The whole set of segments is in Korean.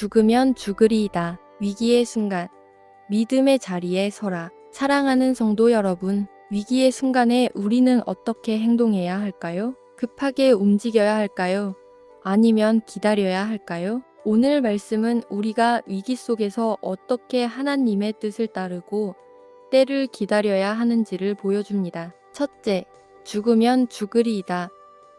죽으면 죽으리이다. 위기의 순간. 믿음의 자리에 서라. 사랑하는 성도 여러분, 위기의 순간에 우리는 어떻게 행동해야 할까요? 급하게 움직여야 할까요? 아니면 기다려야 할까요? 오늘 말씀은 우리가 위기 속에서 어떻게 하나님의 뜻을 따르고 때를 기다려야 하는지를 보여줍니다. 첫째, 죽으면 죽으리이다.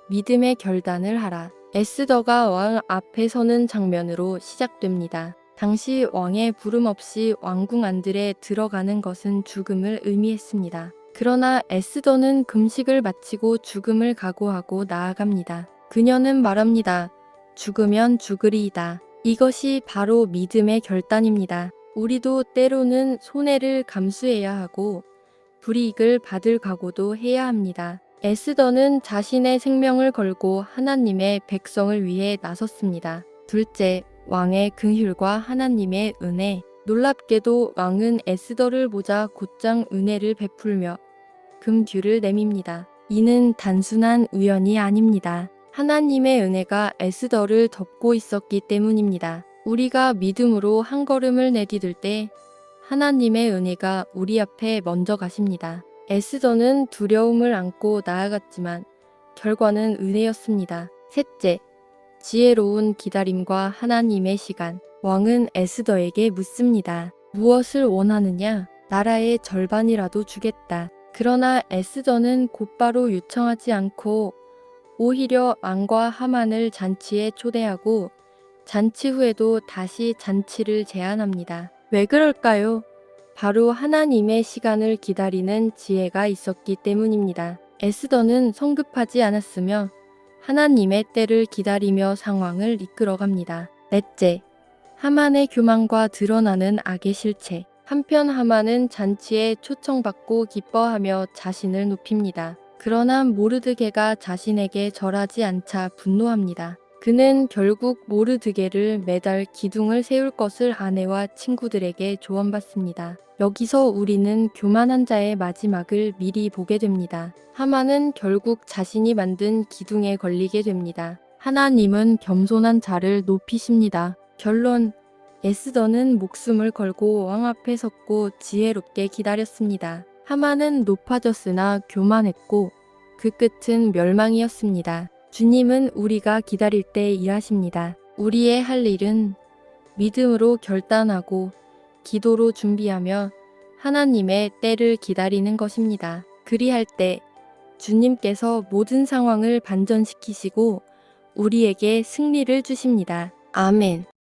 믿음의 결단을 하라. 에스더가 왕 앞에 서는 장면으로 시작됩니다. 당시 왕의 부름 없이 왕궁 안들에 들어가는 것은 죽음을 의미했습니다. 그러나 에스더는 금식을 마치고 죽음을 각오하고 나아갑니다. 그녀는 말합니다. 죽으면 죽으리이다. 이것이 바로 믿음의 결단입니다. 우리도 때로는 손해를 감수해야 하고 불이익을 받을 각오도 해야 합니다. 에스더는 자신의 생명을 걸고 하나님의 백성을 위해 나섰습니다. 둘째, 왕의 긍휼과 하나님의 은혜. 놀랍게도 왕은 에스더를 보자 곧장 은혜를 베풀며 금규를 내밉니다. 이는 단순한 우연이 아닙니다. 하나님의 은혜가 에스더를 덮고 있었기 때문입니다. 우리가 믿음으로 한 걸음을 내디딜 때 하나님의 은혜가 우리 앞에 먼저 가십니다. 에스더는 두려움을 안고 나아갔지만 결과는 은혜였습니다. 셋째, 지혜로운 기다림과 하나님의 시간. 왕은 에스더에게 묻습니다. 무엇을 원하느냐? 나라의 절반이라도 주겠다. 그러나 에스더는 곧바로 요청하지 않고 오히려 왕과 하만을 잔치에 초대하고 잔치 후에도 다시 잔치를 제안합니다. 왜 그럴까요? 바로 하나님의 시간을 기다리는 지혜가 있었기 때문입니다. 에스더는 성급하지 않았으며 하나님의 때를 기다리며 상황을 이끌어갑니다. 넷째, 하만의 교만과 드러나는 악의 실체. 한편 하만은 잔치에 초청받고 기뻐하며 자신을 높입니다. 그러나 모르드게가 자신에게 절하지 않자 분노합니다. 그는 결국 모르드게를 매달 기둥을 세울 것을 아내와 친구들에게 조언받습니다. 여기서 우리는 교만한 자의 마지막을 미리 보게 됩니다. 하만은 결국 자신이 만든 기둥에 걸리게 됩니다. 하나님은 겸손한 자를 높이십니다. 결론 에스더는 목숨을 걸고 왕 앞에 섰고 지혜롭게 기다렸습니다. 하만은 높아졌으나 교만했고 그 끝은 멸망이었습니다. 주님은 우리가 기다릴 때 일하십니다. 우리의 할 일은 믿음으로 결단하고 기도로 준비하며 하나님의 때를 기다리는 것입니다. 그리할 때 주님께서 모든 상황을 반전시키시고 우리에게 승리를 주십니다. 아멘.